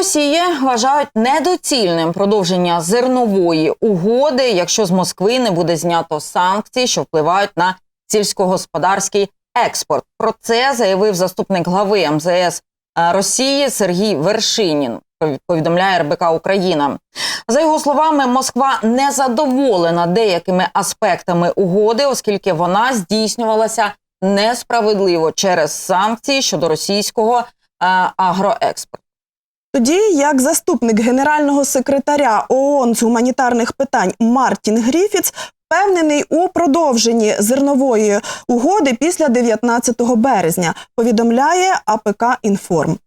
Росії вважають недоцільним продовження зернової угоди, якщо з Москви не буде знято санкцій, що впливають на сільськогосподарський експорт. Про це заявив заступник глави МЗС е, Росії Сергій Вершинін. Повідомляє РБК Україна. За його словами, Москва не задоволена деякими аспектами угоди, оскільки вона здійснювалася несправедливо через санкції щодо російського е, агроекспорту. Тоді, як заступник генерального секретаря ООН з гуманітарних питань Мартін Гріфіц впевнений у продовженні зернової угоди після 19 березня, повідомляє АПК Інформ.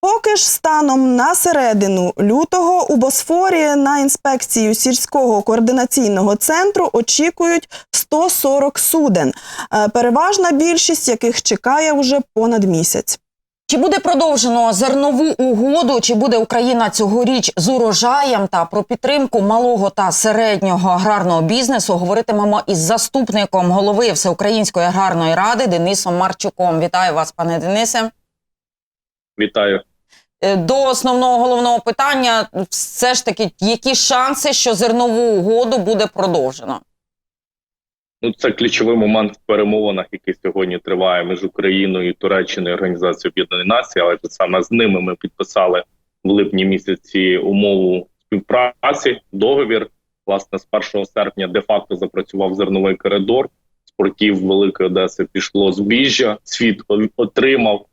Поки ж станом на середину лютого у Босфорі на інспекцію сільського координаційного центру очікують 140 суден, е, переважна більшість яких чекає вже понад місяць. Чи буде продовжено зернову угоду? Чи буде Україна цьогоріч з урожаєм та про підтримку малого та середнього аграрного бізнесу? Говоритимемо із заступником голови Всеукраїнської аграрної ради Денисом Марчуком. Вітаю вас, пане Денисе. Вітаю. Е, До основного головного питання, все ж таки, які шанси, що зернову угоду буде продовжено? Ну, це ключовий момент в перемовинах, який сьогодні триває між Україною, Туреччиною Організацією Об'єднаної Нації. Але саме з ними ми підписали в липні місяці умову співпраці. Договір власне з 1 серпня де-факто запрацював зерновий коридор. З портів Великої Одеси пішло збіжжя. Світ отримав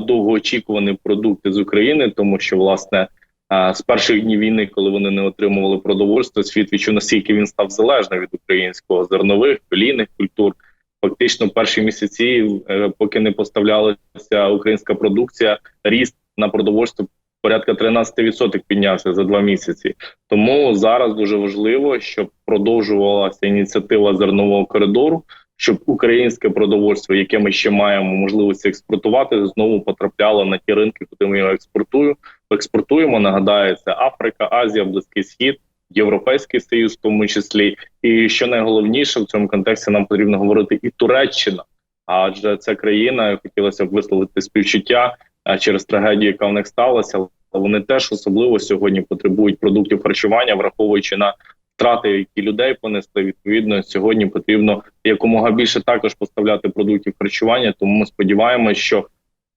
довгоочікувані продукти з України, тому що власне. З перших днів війни, коли вони не отримували продовольство, світ відчув наскільки він став залежним від українського зернових олійних культур. Фактично, перші місяці, е, поки не поставлялася українська продукція, ріст на продовольство порядка 13% піднявся за два місяці. Тому зараз дуже важливо, щоб продовжувалася ініціатива зернового коридору, щоб українське продовольство, яке ми ще маємо можливості експортувати, знову потрапляло на ті ринки, куди ми його експортуємо. Експортуємо. Нагадаю, це Африка, Азія, Близький Схід, Європейський Союз, в тому числі. І що найголовніше в цьому контексті нам потрібно говорити і Туреччина, адже це країна, хотілося б висловити співчуття через трагедію, яка в них сталася. Вони теж особливо сьогодні потребують продуктів харчування, враховуючи на втрати, які людей понесли. Відповідно, сьогодні потрібно якомога більше також поставляти продуктів харчування. Тому ми сподіваємося, що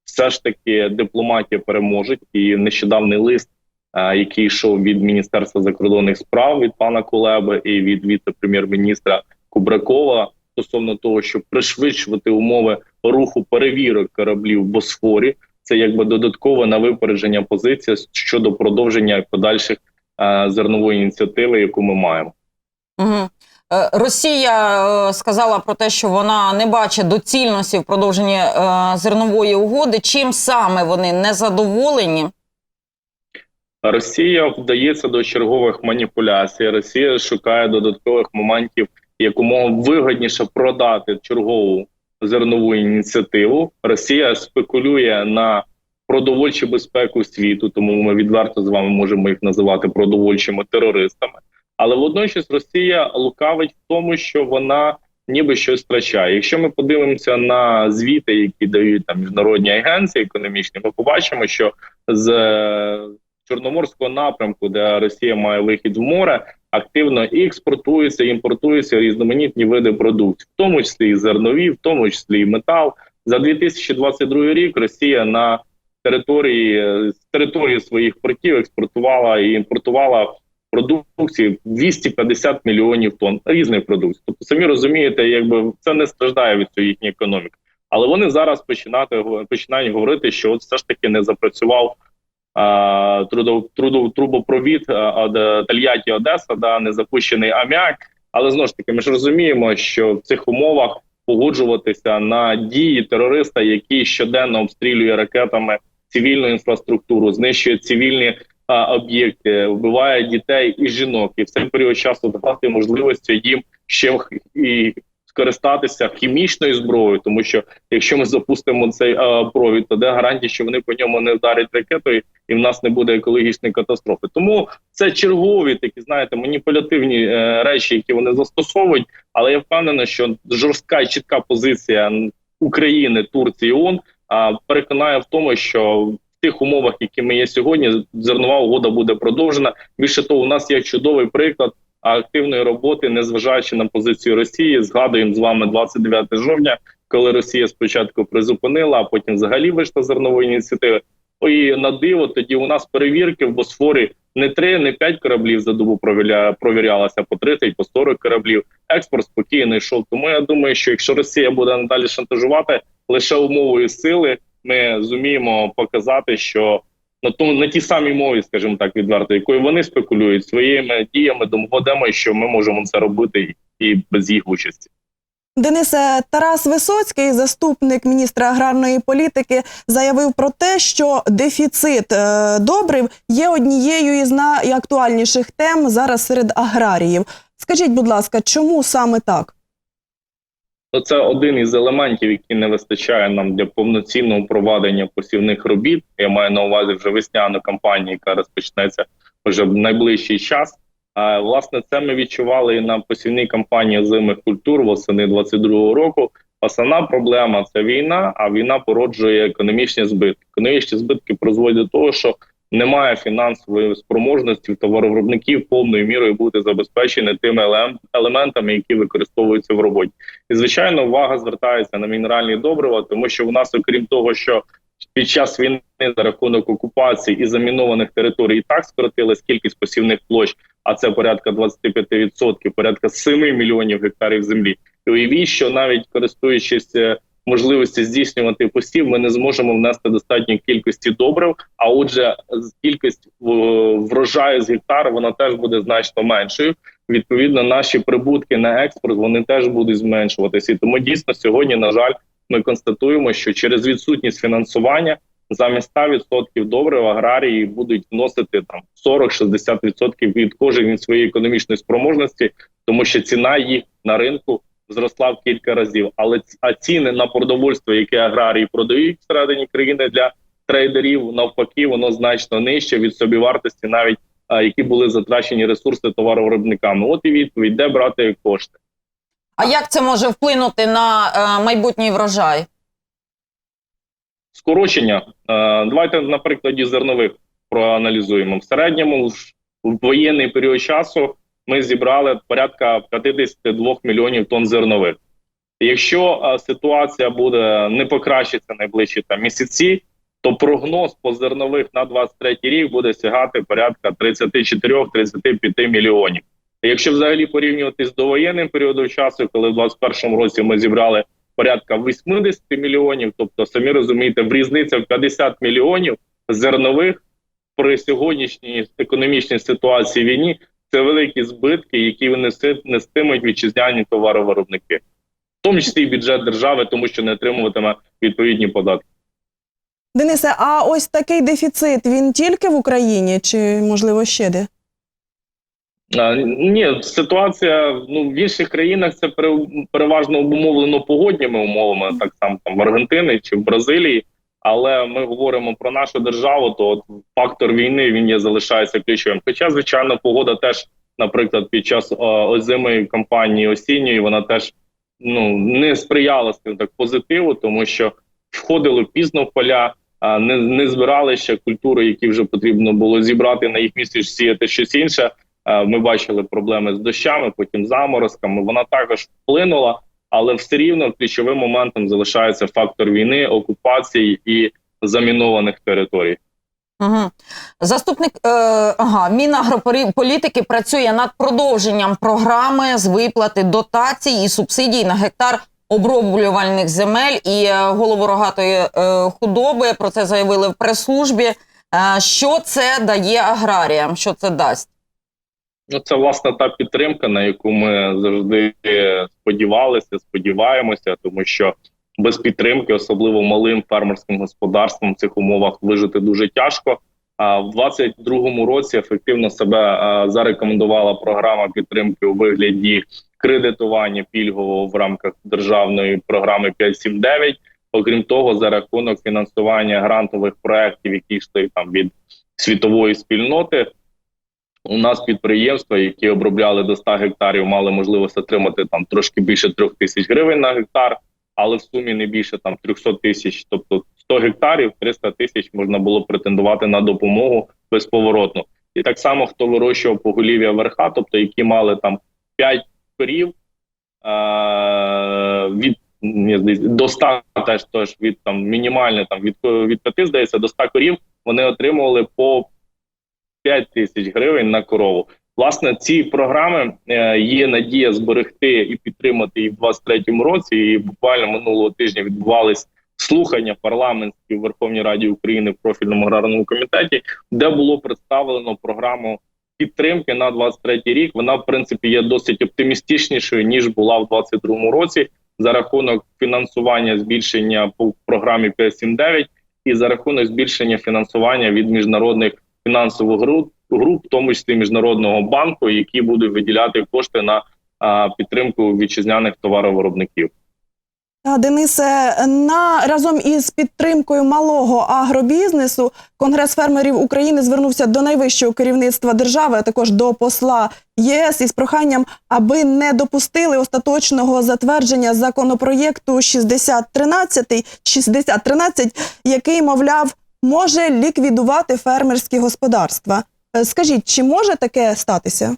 все ж таки дипломатія переможе. І нещодавний лист, який йшов від міністерства закордонних справ від пана Кулеби і від віце-прем'єр-міністра Кубракова стосовно того, щоб пришвидшувати умови руху перевірок кораблів в Босфорі. Це якби додаткове на випередження позиція щодо продовження подальших зернової ініціативи, яку ми маємо. Угу. Росія е, сказала про те, що вона не бачить доцільності в продовженні е, зернової угоди. Чим саме вони не задоволені? Росія вдається до чергових маніпуляцій. Росія шукає додаткових моментів, якомога вигідніше продати чергову зернову ініціативу. Росія спекулює на продовольчу безпеку світу, тому ми відверто з вами можемо їх називати продовольчими терористами. Але водночас Росія лукавить в тому, що вона ніби щось втрачає. Якщо ми подивимося на звіти, які дають там міжнародні агенції економічні, ми побачимо, що з Чорноморського напрямку, де Росія має вихід в море, активно і експортуються, і імпортуються різноманітні види продуктів, в тому числі і зернові, в тому числі і метал. За 2022 рік Росія на території з території своїх портів експортувала і імпортувала продукції 250 мільйонів тонн різних продукцій. Тобто, самі розумієте, якби це не страждає від цього їхньої економіки. Але вони зараз починати починають говорити, що от все ж таки не запрацював а, трудов, трудов, трубопровід Тольятті Одеса, да не запущений аміак. Але знову ж таки, ми ж розуміємо, що в цих умовах погоджуватися на дії терориста, який щоденно обстрілює ракетами цивільну інфраструктуру, знищує цивільні об'єкти, вбиває дітей і жінок, і в цей період часу давати можливості їм ще і скористатися хімічною зброєю, тому що якщо ми запустимо цей а, провід, то де гарантія, що вони по ньому не вдарять ракетою, і в нас не буде екологічної катастрофи. Тому це чергові такі, знаєте, маніпулятивні е, речі, які вони застосовують. Але я впевнений, що жорстка і чітка позиція України, Турції ООН переконає в тому, що в тих умовах, які ми є сьогодні, зернова угода буде продовжена. Більше того, у нас є чудовий приклад активної роботи, незважаючи на позицію Росії. Згадуємо з вами 29 жовтня, коли Росія спочатку призупинила, а потім взагалі вийшла зернової ініціативи. І на диво тоді у нас перевірки в Босфорі не 3, не 5 кораблів за добу провіря, провірялося, по 30, по 40 кораблів. Експорт спокійно йшов. Тому я думаю, що якщо Росія буде надалі шантажувати лише умовою сили, ми зуміємо показати, що на тому на тій самій мові, скажімо так, відверто, якою вони спекулюють своїми діями, доведемо, що ми можемо це робити і без їх участі. Денисе Тарас Висоцький, заступник міністра аграрної політики, заявив про те, що дефіцит е, добрив є однією із найактуальніших тем зараз серед аграріїв. Скажіть, будь ласка, чому саме так? Це один із елементів, який не вистачає нам для повноцінного проведення посівних робіт. Я маю на увазі вже весняну кампанію, яка розпочнеться вже в найближчий час. Власне це ми відчували і на посівній кампанії озимих культур восени 22-го року. Основна проблема це війна, а війна породжує економічні збитки. Економічні збитки призводять до того, що немає фінансової спроможності товаровиробників повною мірою бути забезпечені тими елементами, які використовуються в роботі. І звичайно, увага звертається на мінеральні добрива, тому що в нас, окрім того, що під час війни за рахунок окупації і замінованих територій і так скоротилась кількість посівних площ, а це порядка 25%, порядка 7 мільйонів гектарів землі. І уявіть, що навіть користуючись е, можливості здійснювати посів, ми не зможемо внести достатньої кількості добрив. А отже, кількість врожаю з гектара вона теж буде значно меншою. Відповідно, наші прибутки на експорт вони теж будуть зменшуватися. І тому дійсно сьогодні, на жаль, ми констатуємо, що через відсутність фінансування замість 100% добрив аграрії будуть вносити там 40-60% від кожен від своєї економічної спроможності, тому що ціна їх на ринку зросла в кілька разів. Але а ціни на продовольство, яке аграрії продають всередині країни для трейдерів, навпаки, воно значно нижче від собівартості, навіть а, які були затрачені ресурси товаровиробниками. От і відповідь, де брати кошти. А як це може вплинути на е, майбутній врожай? Скорочення. Е, Давайте на прикладі зернових проаналізуємо. В середньому в воєнний період часу ми зібрали порядка 52 мільйонів тонн зернових. Якщо е, ситуація буде не покращиться найближчі там місяці, то прогноз по зернових на 23 рік буде сягати порядка 34-35 мільйонів. Якщо взагалі порівнювати з довоєнним періодом часу, коли в 2021 році ми зібрали порядка 80 мільйонів, тобто самі розумієте, в різниця в 50 мільйонів зернових при сьогоднішній економічній ситуації війні, це великі збитки, які неси- нестимуть вітчизняні товаровиробники, в тому числі і бюджет держави, тому що не отримуватиме відповідні податки. Денисе, а ось такий дефіцит він тільки в Україні чи можливо ще де? Ні, ситуація ну в інших країнах це переважно обумовлено погодніми умовами, так само там в Аргентині чи в Бразилії. Але ми говоримо про нашу державу, то от фактор війни він є залишається ключовим. Хоча, звичайно, погода теж, наприклад, під час е, озимої кампанії осінньої, вона теж ну не сприяла скажімо так позитиву, тому що входили пізно в поля, а не, не збирали ще культури, які вже потрібно було зібрати на їх місці, сіяти щось інше. Е, Ми бачили проблеми з дощами, потім заморозками. Вона також вплинула, але все рівно ключовим моментом залишається фактор війни, окупації і замінованих територій. Угу. Заступник е, ага, Мінагрополітики працює над продовженням програми з виплати дотацій і субсидій на гектар оброблювальних земель і е, голову рогатої е, худоби. Про це заявили в прес-службі. Е, що це дає аграріям? Що це дасть? Ну, це власне та підтримка, на яку ми завжди сподівалися, сподіваємося, тому що без підтримки, особливо малим фермерським господарством, в цих умовах вижити дуже тяжко. А в 22-му році ефективно себе зарекомендувала програма підтримки у вигляді кредитування пільгового в рамках державної програми 579. Окрім того, за рахунок фінансування грантових проєктів, які йшли там від світової спільноти. У нас підприємства, які обробляли до 100 гектарів, мали можливість отримати там трошки більше трьох тисяч гривень на гектар, але в сумі не більше там 300 тисяч. Тобто 100 гектарів, 300 тисяч можна було претендувати на допомогу безповоротно. І так само, хто вирощував поголів'я верха, тобто які мали там 5 корів е- від до 100 теж, теж від там мінімальне там від, від 5, здається, до 100 корів, вони отримували по 5 тисяч гривень на корову. Власне, ці програми е, є надія зберегти і підтримати їх в 23-му році. І буквально минулого тижня відбувались слухання парламентські в Верховній Раді України в профільному аграрному комітеті, де було представлено програму підтримки на 23-й рік. Вона, в принципі, є досить оптимістичнішою ніж була в 22-му році за рахунок фінансування збільшення по програмі 579 і за рахунок збільшення фінансування від міжнародних фінансових груп, груп, в тому числі міжнародного банку, які будуть виділяти кошти на підтримку вітчизняних товаровиробників. Денисе, на разом із підтримкою малого агробізнесу Конгрес фермерів України звернувся до найвищого керівництва держави, а також до посла ЄС із проханням, аби не допустили остаточного затвердження законопроєкту 6013, 6013, який, мовляв, може ліквідувати фермерські господарства. Е, Скажіть, чи може таке статися?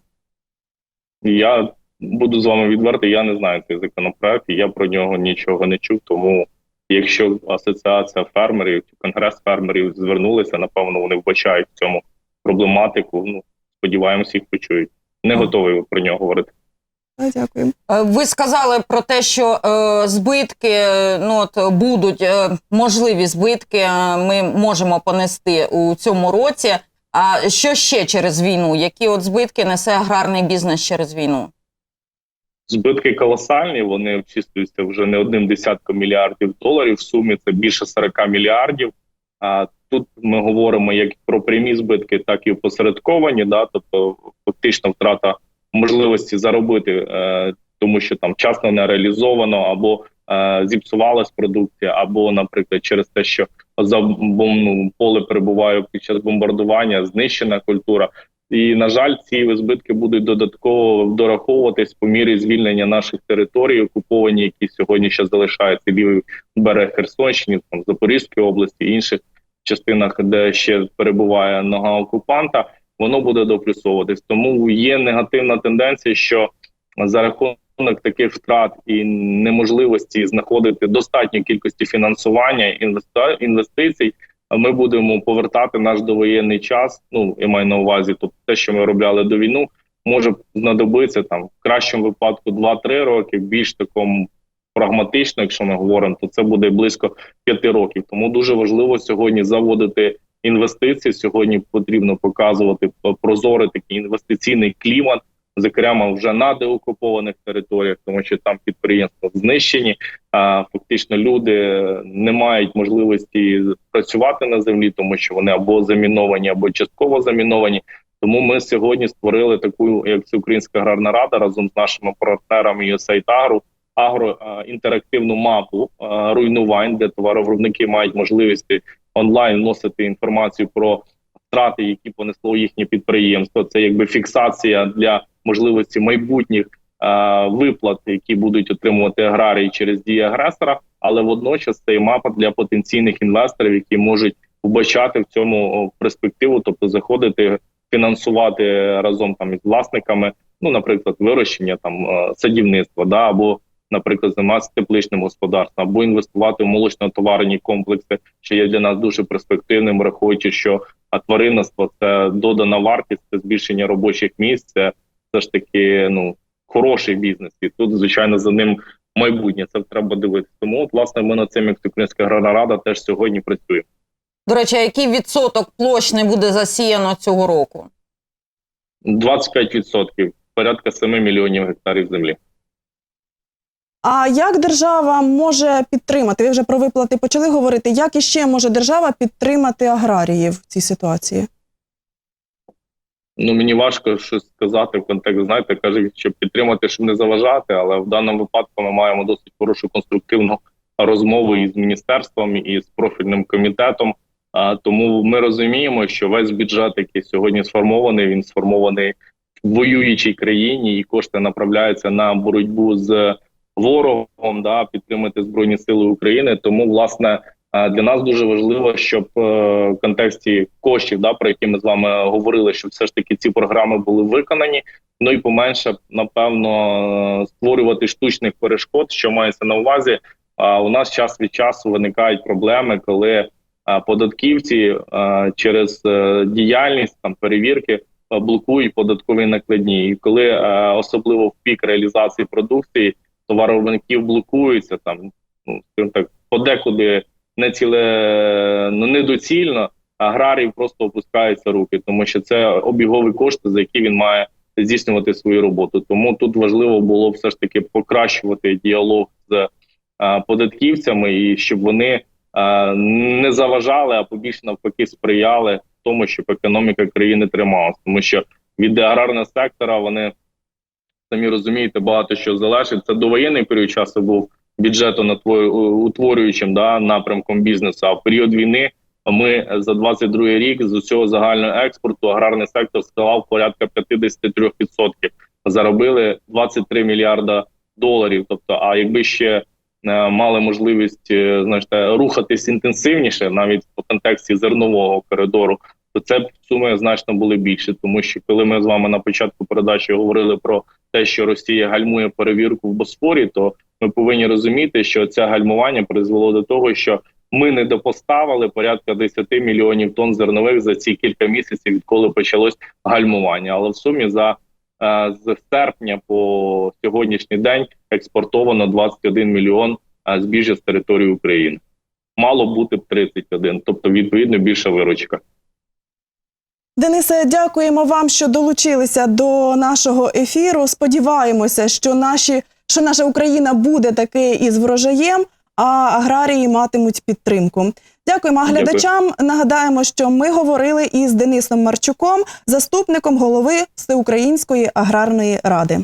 Я буду з вами відвертий, я не знаю цей законопроект, я про нього нічого не чув. Тому якщо асоціація фермерів конгрес фермерів звернулися, напевно, вони вбачають в цьому проблематику. Ну сподіваємось, їх почують. Не готовий про нього говорити. Дякую. Е, Ви сказали про те, що е, збитки е, ну от будуть е, можливі збитки. е, Ми можемо понести у цьому році. А що ще через війну? Які от збитки несе аграрний бізнес через війну? Збитки колосальні. Вони обчислюються вже не одним десятком мільярдів доларів. В сумі це більше 40 мільярдів. А тут ми говоримо як про прямі збитки, так і опосередковані. Да, тобто фактично втрата можливості заробити, е, тому що там вчасно не реалізовано або е, зіпсувалась продукція, або, наприклад, через те, що за ну, поле перебуває під час бомбардування, знищена культура. І на жаль, ці збитки будуть додатково дораховуватись по мірі звільнення наших територій, окуповані, які сьогодні ще залишаються лівий берег Херсонщини, там Запорізької області, інших частинах, де ще перебуває нога окупанта. Воно буде доплюсовуватись. Тому є негативна тенденція, що за рахунок таких втрат і неможливості знаходити достатньо кількості фінансування інвестицій, ми будемо повертати наш довоєнний час. Ну я маю на увазі, тобто те, що ми робляли до війну, може знадобитися там в кращому випадку 2-3 роки, більш такому прагматично, якщо ми говоримо, то це буде близько 5 років. Тому дуже важливо сьогодні заводити інвестиції. Сьогодні потрібно показувати прозорий такий інвестиційний клімат. Зокрема, вже на деокупованих територіях, тому що там підприємства знищені. А фактично люди не мають можливості працювати на землі, тому що вони або заміновані, або частково заміновані. Тому ми сьогодні створили таку, як це Українська аграрна рада, разом з нашими партнерами USAID Agro, агро а, інтерактивну мапу руйнувань, де товаровиробники мають можливість онлайн вносити інформацію про втрати, які понесло їхнє підприємство. Це якби фіксація для можливості майбутніх е, виплат, які будуть отримувати аграрії через дії агресора, але водночас це і мапа для потенційних інвесторів, які можуть вбачати в цьому перспективу, тобто заходити, фінансувати разом там із власниками, ну наприклад, вирощення там е, садівництва, да або Наприклад, займатися тепличним господарством або інвестувати в молочно-товарні комплекси, що є для нас дуже перспективним, враховуючи, що а тваринництво це додана вартість, це збільшення робочих місць, це все ж таки ну хороший бізнес, і тут звичайно за ним майбутнє. Це треба дивитися. Тому от, власне ми над цим як Українська аграрна рада теж сьогодні працюємо. До речі, а який відсоток площ не буде засіяно цього року? 25%, порядка 7 мільйонів гектарів землі. А як держава може підтримати? Ви вже про виплати почали говорити. Як іще може держава підтримати аграріїв в цій ситуації? Ну мені важко щось сказати в контексті. Знаєте, кажуть, щоб підтримати, щоб не заважати. Але в даному випадку ми маємо досить хорошу конструктивну розмову із міністерством і з профільним комітетом. А, тому ми розуміємо, що весь бюджет, який сьогодні сформований, він сформований в воюючій країні, і кошти направляються на боротьбу з ворогом, да підтримати збройні сили України. Тому власне Е, Для нас дуже важливо, щоб е, в контексті коштів, да, про які ми з вами говорили, щоб все ж таки ці програми були виконані. Ну і поменше, напевно, е, створювати штучних перешкод, що мається на увазі. А у нас час від часу виникають проблеми, коли податківці через діяльність там перевірки блокують податкові накладні. І коли особливо в пік реалізації продукції товаровиробників блокуються там, ну скажімо так, подекуди не ціле ну, недоцільно, аграрій просто опускаються руки, тому що це обігові кошти, за які він має здійснювати свою роботу. Тому тут важливо було все ж таки покращувати діалог з е, податківцями, і щоб вони е, не заважали, а побільше навпаки сприяли тому, щоб економіка країни трималась, тому що від аграрного сектора вони самі розумієте, багато що залежить. Це довоєнний період часу був бюджетоутворюючим да, напрямком бізнесу. А в період війни ми за 22 рік з усього загального експорту аграрний сектор склав порядка 53%. Заробили 23 мільярда доларів. Тобто, а якби ще е, мали можливість е, знаєте, рухатись інтенсивніше, навіть в контексті зернового коридору, то це суми значно були більше, тому що коли ми з вами на початку передачі говорили про те, що Росія гальмує перевірку в Босфорі, то ми повинні розуміти, що це гальмування призвело до того, що ми не допоставили порядка 10 мільйонів тонн зернових за ці кілька місяців, відколи почалось гальмування. Але в сумі за е, з серпня по сьогоднішній день експортовано 21 мільйон е, збіжжя з території України. Мало бути б 31, тобто відповідно більша виручка. Денисе, дякуємо вам, що долучилися до нашого ефіру. Сподіваємося, що наші що наша Україна буде таки із врожаєм, а аграрії матимуть підтримку. Дякуємо А Дякую. глядачам. Нагадаємо, що ми говорили із Денисом Марчуком, заступником голови Всеукраїнської аграрної ради.